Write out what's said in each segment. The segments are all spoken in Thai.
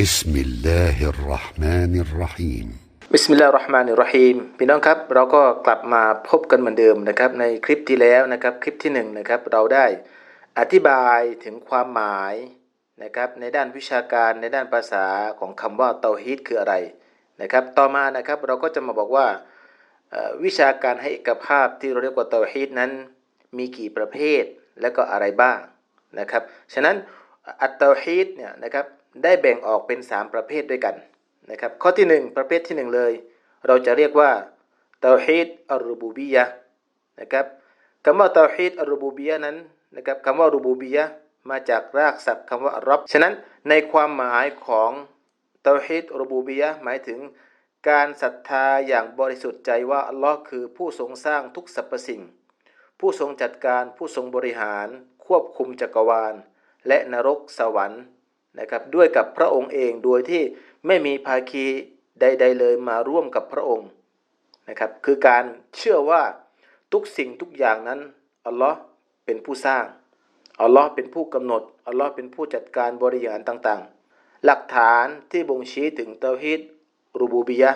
بسم الله الرحمن الرحيم บิสมิลลาห์รเราะห์มานิรเราะฮีมพี่น้องครับเราก็กลับมาพบกันเหมือนเดิมนะครับ ในคลิปที่แล้วนะครับคลิปที่หนึ่งนะครับเราได้อธิบายถึงความหมายนะครับในด้านวิชาการในด้านภาษาของคำว่าเตาฮีดคืออะไรนะครับต่อมานะครับเราก็จะมาบอกว่าเอ่อวิชาการให้เอกภาพที่เราเรียกว่าเตาฮีดนั้นมีกี่ประเภทและก็อะไรบ้างนะครับฉะนั้นอัตเตาฮีดเนี่ยนะครับ ได้แบ่งออกเป็น 3 ประเภทด้วยกันนะครับข้อที่ 1 ประเภทที่ 1 เลย เราจะเรียกว่าเตาฮีดอัลรูบูบียะนะครับคำว่าเตาฮีดอัลรูบูบียะนั้นนะครับคำว่ารูบูบียะมาจากรากศัพท์คำว่ารับฉะนั้นในความหมายของเตาฮีดรูบูบียะหมายถึงการศรัทธาอย่างบริสุทธิ์ใจว่าอัลลอฮ์คือผู้ทรงสร้างทุกสรรพสิ่ง ผู้ทรงจัดการผู้ทรงบริหาร ควบคุมจักรวาล และนรกสวรรค์ นะครับด้วยกับพระองค์เองโดยที่ไม่มีภาคีใด ๆ เลยมาร่วมกับพระองค์นะครับคือการเชื่อว่าทุกสิ่งทุกอย่างนั้นอัลลอฮ์เป็นผู้สร้างอัลลอฮ์เป็นผู้กำหนดอัลลอฮ์เป็นผู้จัดการบริหารต่างๆ หลักฐานที่บ่งชี้ถึงเตาฮีดรูบูบียะ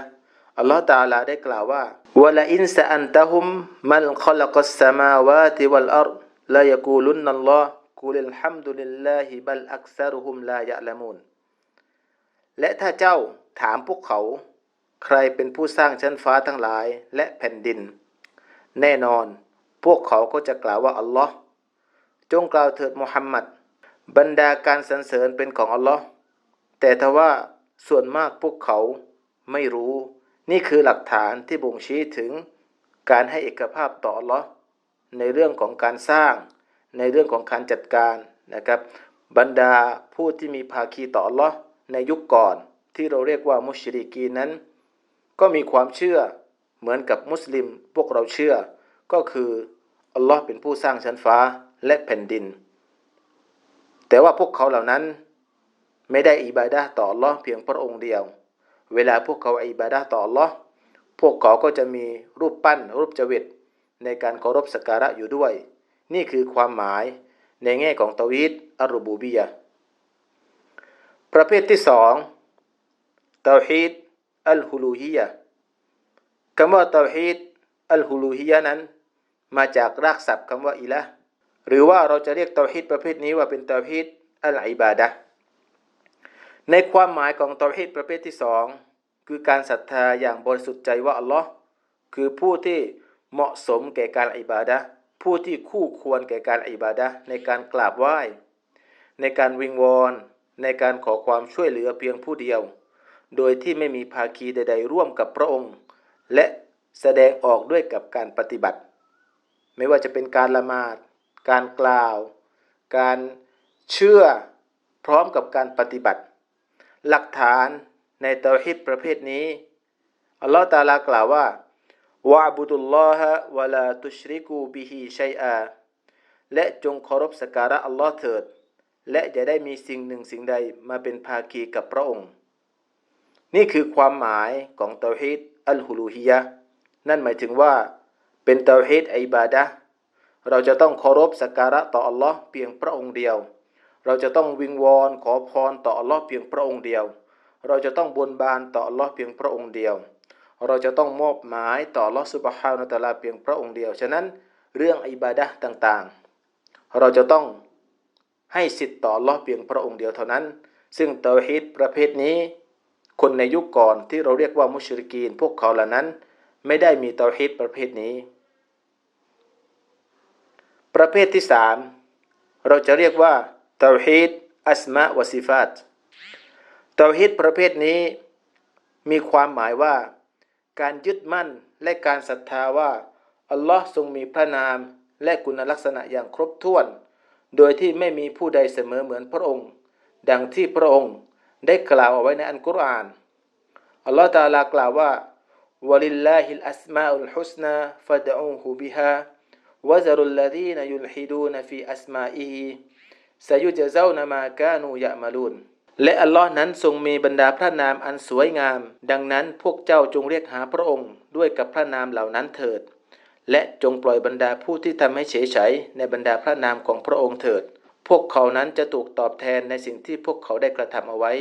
อัลลอฮ์ตาลาได้กล่าวว่าวะลาอินซะอันตะฮุมมัลขลักัสสมาวาติวัลอัรลายกูลุนนัลลอฮ์ กุลิลฮัมดุลิลลาฮิบัลอักซารุฮุมลายะละมูนและถ้าเจ้าถามพวกเขา ใครเป็นผู้สร้างชั้นฟ้าทั้งหลายและแผ่นดิน แน่นอน พวกเขาก็จะกล่าวว่าอัลลอฮ์จงกล่าวเถิดมุฮัมมัดบรรดาการสรรเสริญเป็นของอัลลอฮ์แต่ทว่าส่วนมากพวกเขาไม่รู้ นี่คือหลักฐานที่บ่งชี้ถึงการให้เอกภาพต่ออัลลอฮ์ในเรื่องของการสร้าง ในเรื่องของการจัดการนะครับบรรดาผู้ที่มีภาคีต่ออัลลอฮ์ในยุคก่อนที่เราเรียกว่ามุชริกีนั้น ก็มีความเชื่อเหมือนกับมุสลิมพวกเราเชื่อ ก็คืออัลลอฮ์เป็นผู้สร้างชั้นฟ้าและแผ่นดิน แต่ว่าพวกเขาเหล่านั้นไม่ได้อิบาดะห์ต่ออัลลอฮ์เพียงพระองค์เดียว เวลาพวกเขาอิบาดะห์ต่ออัลลอฮ์พวกเขาก็จะมีรูปปั้นรูปจเวตในการเคารพสักการะอยู่ด้วย นี่คือความหมายในแง่ของตวีดอัลรูบูบียะประเภทที่สองเตาฮีดอัลฮุลูฮียะคำว่าเตาฮีดอัลฮุลูฮียะนั้น มาจากรากศัพท์คำว่าอิละหรือว่าเราจะเรียกเตาฮีดประเภทนี้ว่าเป็นเตาฮีดอัลอิบาดะในความหมายของเตาฮีดประเภทที่สองคือการศรัทธาอย่างบริสุทธิ์ใจว่าอัลลอฮ์คือผู้ที่เหมาะสมแก่การอิบาดะห์ ผู้ที่คู่ควรแก่การอิบาดะในการกราบไหว้ ในการวิงวอน ในการขอความช่วยเหลือเพียงผู้เดียว โดยที่ไม่มีภาคีใด ๆ ร่วมกับพระองค์ และแสดงออกด้วยกับการปฏิบัติ ไม่ว่าจะเป็นการละหมาด การกล่าว การเชื่อพร้อมกับการปฏิบัติ หลักฐานในเตาฮิดประเภทนี้อัลลอฮฺตาลากล่าวว่า วะบุดุลลอฮะวะลาตุชริกูบิฮิชัยอาและจงเคารพสักการะอัลลอฮ์เถิด และอย่าได้มีสิ่งหนึ่งสิ่งใดมาเป็นภาคีกับพระองค์ นี่คือความหมายของเตาฮีดอัลฮุลูฮียะนั่นหมายถึงว่า เป็นเตาฮีดอิบาดะเราจะต้องเคารพสักการะต่ออัลลอฮ์เพียงพระองค์เดียว เราจะต้องวิงวอนขอพรต่ออัลลอฮ์เพียงพระองค์เดียว เราจะต้องบนบานต่ออัลลอฮ์เพียงพระองค์เดียว เราจะต้องมอบหมายต่ออัลอสุบฮานะตาลาเพียงพระองค์เดียว ฉะนั้นเรื่องอิบาดะห์ต่างๆ เราจะต้องให้สิทธิ์ต่ออัลอเพียงพระองค์เดียวเท่านั้น ซึ่งเตาฮีดประเภทนี้ คนในยุคก่อนที่เราเรียกว่ามุชริกีน พวกเขาเหล่านั้น ไม่ได้มีเตาฮีดประเภทนี้ ประเภทที่สามเราจะเรียกว่าเตาฮีดอัสมะวะซิฟาตเตาฮีดประเภทนี้มีความหมายว่า การยึดมั่นและการศรัทธาว่าอัลลอฮ์ทรงมีพระนามและคุณลักษณะอย่างครบถ้วน โดยที่ไม่มีผู้ใดเสมอเหมือนพระองค์ ดังที่พระองค์ได้กล่าวเอาไว้ในอันกุรอาน อัลลอฮฺตาลากล่าวว่าวลิลลาฮิลอัสมาอุลฮุสนาฟะดอูฮูบิฮาวะซรุลลดีนยุลฮิดูนฟีอัสมาอิฮิซยุจเซานามากานูยะมาลูน และอัลลอฮ์นั้นทรงมีบรรดาพระนามอันสวยงาม ดังนั้นพวกเจ้าจงเรียกหาพระองค์ด้วยกับพระนามเหล่านั้นเถิด และจงปล่อยบรรดาผู้ที่ทำให้เฉยเฉยในบรรดาพระนามของพระองค์เถิด พวกเขานั้นจะถูกตอบแทนในสิ่งที่พวกเขาได้กระทำเอาไว้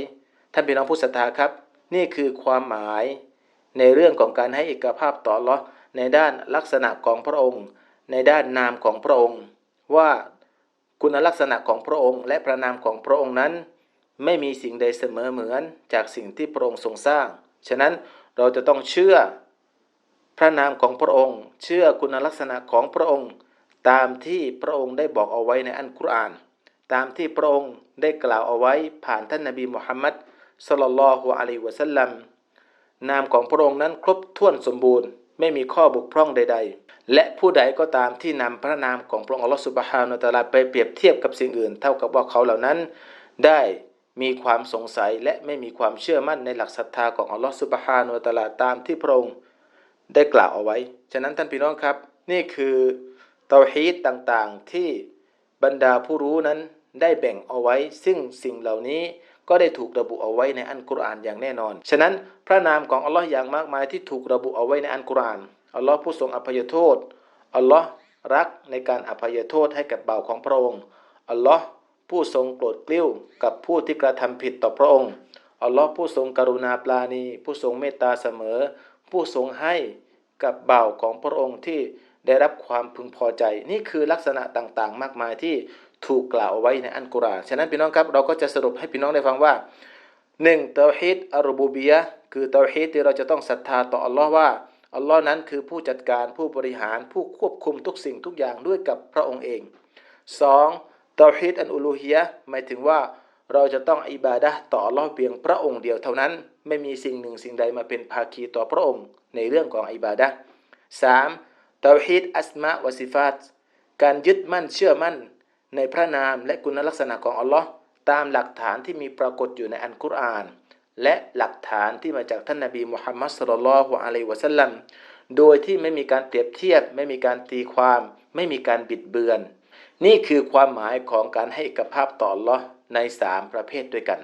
ท่านพี่น้องผู้ศรัทธาครับ นี่คือความหมาย ในเรื่องของการให้เอกภาพต่อลอในด้านลักษณะของพระองค์ ในด้านนามของพระองค์ ว่าคุณลักษณะของพระองค์ และพระนามของพระองค์นั้น ไม่มีสิ่งใดเสมอเหมือนจากสิ่งที่พระองค์ทรงสร้าง ฉะนั้นเราจะต้องเชื่อพระนามของพระองค์ เชื่อคุณลักษณะของพระองค์ ตามที่พระองค์ได้บอกเอาไว้ในอันกุรอาน ตามที่พระองค์ได้กล่าวเอาไว้ผ่านท่านนบีมุฮัมมัดสลลัลฮุอะลัยวะสัลลัมนามของพระองค์นั้นครบถ้วนสมบูรณ์ ไม่มีข้อบกพร่องใด ๆ และผู้ใดก็ตามที่นำพระนามของพระองค์อัลลอฮฺสุบฮานุตะลาไปเปรียบเทียบกับสิ่งอื่น เท่ากับว่าเขาเหล่านั้นได้ มีความสงสัยและไม่มีความเชื่อมั่นในหลักศรัทธาของอัลลอฮฺสุบฮานุตะลาตามที่พระองค์ได้กล่าวเอาไว้ ฉะนั้นท่านพี่น้องครับ นี่คือเตาฮีดต่างๆที่บรรดาผู้รู้นั้นได้แบ่งเอาไว้ ซึ่งสิ่งเหล่านี้ก็ได้ถูกระบุเอาไว้ในอันกุรอานอย่างแน่นอน ฉะนั้นพระนามของอัลลอฮ์อย่างมากมายที่ถูกระบุเอาไว้ในอันกุรอานอัลลอฮ์ผู้ทรงอภัยโทษอัลลอฮ์รักในการอภัยโทษให้กับเบ่าวของพระองค์อัลลอฮ์ ผู้ทรงโกรธกลิ้ว กับผู้ที่กระทำผิดต่อพระองค์ อัลลอฮ์ผู้ทรงกรุณาปราณี ผู้ทรงเมตตาเสมอ ผู้ทรงให้กับบ่าวของพระองค์ที่ได้รับความพึงพอใจ นี่คือลักษณะต่างๆ มากมายที่ถูกกล่าวเอาไว้ในอันกุรอานฉะนั้นพี่น้องครับเราก็จะสรุปให้พี่น้องได้ฟังว่าหนึ่งเตาฮีดอัลบูบียะคือเตาฮีดที่เราจะต้องศรัทธาต่ออัลลอฮ์ว่าอัลลอฮ์นั้นคือผู้จัดการผู้บริหารผู้ควบคุมทุกสิ่งทุกอย่างด้วยกับพระองค์เองสอง เตาฮีดอันอุลูฮียะหมายถึงว่าเราจะต้องอิบาดะต่อลอเพียงพระองค์เดียวเท่านั้น ไม่มีสิ่งหนึ่งสิ่งใดมาเป็นภาคีต่อพระองค์ในเรื่องของอิบาดะสามเตาฮีดอัสมาวะซิฟาตการยึดมั่นเชื่อมั่น ในพระนามและคุณลักษณะของอัลลอฮ์ตามหลักฐานที่มีปรากฏอยู่ในอันกุรอาน และหลักฐานที่มาจากท่านนาบีมุฮัมมัดสุลลัลฮุอะลัยวะสัลลัมโดยที่ไม่มีการเปรียบเทียบ ไม่มีการตีความ ไม่มีการบิดเบือน นี่คือความหมายของการให้เอกภาพต่อลอในสามประเภทด้วยกัน